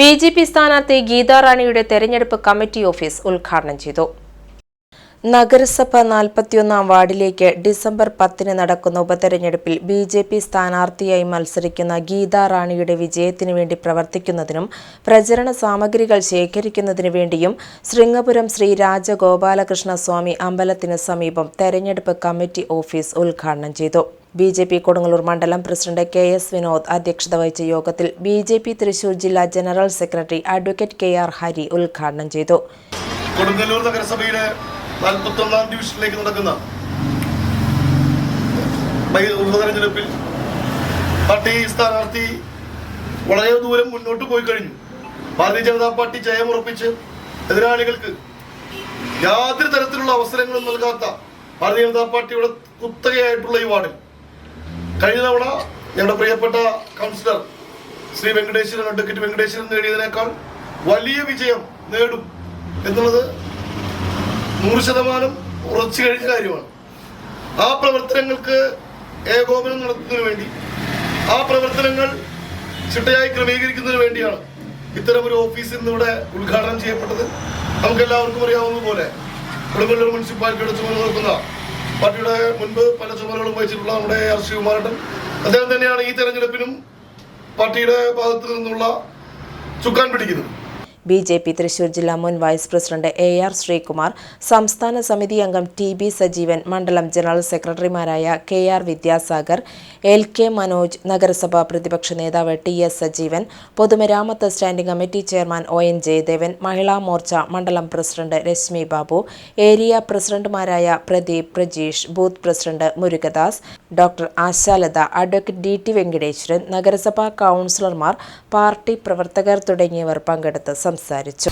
B J P സ്ഥാനാർത്ഥി ഗീതാറാണിയുടെ തെരഞ്ഞെടുപ്പ് committee office ഉദ്ഘാടനം ചെയ്തു നഗരസഭ നാൽപ്പത്തിയൊന്നാം വാർഡിലേക്ക് ഡിസംബർ പത്തിന് നടക്കുന്ന ഉപതെരഞ്ഞെടുപ്പിൽ ബി ജെ പി സ്ഥാനാർത്ഥിയായി മത്സരിക്കുന്ന ഗീതാ റാണിയുടെ വിജയത്തിനു വേണ്ടി പ്രവർത്തിക്കുന്നതിനും പ്രചരണ സാമഗ്രികൾ ശേഖരിക്കുന്നതിനു വേണ്ടിയും ശൃംഗപുരം ശ്രീ രാജഗോപാലകൃഷ്ണ സ്വാമി അമ്പലത്തിന് സമീപം തെരഞ്ഞെടുപ്പ് കമ്മിറ്റി ഓഫീസ് ഉദ്ഘാടനം ചെയ്തു. ബി ജെ പി കൊടുങ്ങല്ലൂർ മണ്ഡലം പ്രസിഡന്റ് കെ എസ് വിനോദ് അധ്യക്ഷത വഹിച്ച യോഗത്തിൽ ബി ജെ പി തൃശൂർ ജില്ലാ general secretary advocate K R Hari ഉദ്ഘാടനം ചെയ്തു. കൊടുങ്ങല്ലൂർ നഗരസഭയിലെ നാൽപ്പത്തൊന്നാം ഡിവിഷനിലേക്ക് നടക്കുന്ന ഉപതെരഞ്ഞെടുപ്പിൽ പാർട്ടി സ്ഥാനാർത്ഥി വളരെ ദൂരം മുന്നോട്ട് പോയി കഴിഞ്ഞു. ഭാരതീയ ജനതാ പാർട്ടി ജയമുറപ്പിച്ച് എതിരാളികൾക്ക് യാതൊരു തരത്തിലുള്ള അവസരങ്ങളും നൽകാത്ത ഭാരതീയ ജനതാ പാർട്ടിയുടെ കുത്തകയായിട്ടുള്ള ഈ വാർഡിൽ കഴിഞ്ഞ തവണ ഞങ്ങളുടെ പ്രിയപ്പെട്ട കൗൺസിലർ ശ്രീ വെങ്കടേശ്വരൻ അഡ്വക്കേറ്റ് വെങ്കടേശ്വരൻ നേടിയതിനേക്കാൾ വലിയ വിജയം നേടും എന്നുള്ളത് നൂറ് ശതമാനം ഉറച്ചു കഴിഞ്ഞ കാര്യമാണ്. ആ പ്രവർത്തനങ്ങൾക്ക് ഏകോപനം നടത്തുന്നതിന് വേണ്ടി ആ പ്രവർത്തനങ്ങൾ ചിട്ടയായി ക്രമീകരിക്കുന്നതിന് വേണ്ടിയാണ് ഇത്തരം ഒരു ഓഫീസ് ഇന്നിവിടെ ഉദ്ഘാടനം ചെയ്യപ്പെട്ടത്. നമുക്ക് എല്ലാവർക്കും അറിയാവുന്ന പോലെ കൊടുങ്ങല്ലൂർ മുനിസിപ്പാലിറ്റിയുടെ ചുമതല നോക്കുന്ന പാർട്ടിയുടെ മുൻപ് പല ചുമതലകളും വഹിച്ചിട്ടുള്ള നമ്മുടെ ആർ ശിവകുമാരട്ടൻ അദ്ദേഹം തന്നെയാണ് ഈ തെരഞ്ഞെടുപ്പിനും പാർട്ടിയുടെ ഭാഗത്തു നിന്നുള്ള ചുക്കാൻ പിടിക്കുന്നത്. ബി ജെ പി തൃശൂർ ജില്ലാ മുൻ vice president A R Sreekumar സംസ്ഥാന സമിതി അംഗം ടി ബി സജീവൻ മണ്ഡലം ജനറൽ സെക്രട്ടറിമാരായ K R Vidyasagar L K Manoj നഗരസഭാ പ്രതിപക്ഷ നേതാവ് ടി എസ് സജീവൻ പൊതുമരാമത്ത് standing committee chairman O N Jayadevan Mahila Morcha മണ്ഡലം പ്രസിഡന്റ് രശ്മി ബാബു ഏരിയ പ്രസിഡന്റുമാരായ Pradeep Prajeesh booth president Murugadas doctor Ashalatha advocate D T Venkateswaran നഗരസഭാ കൗൺസിലർമാർ പാർട്ടി പ്രവർത്തകർ തുടങ്ങിയവർ പങ്കെടുത്ത് സംസാരിച്ചു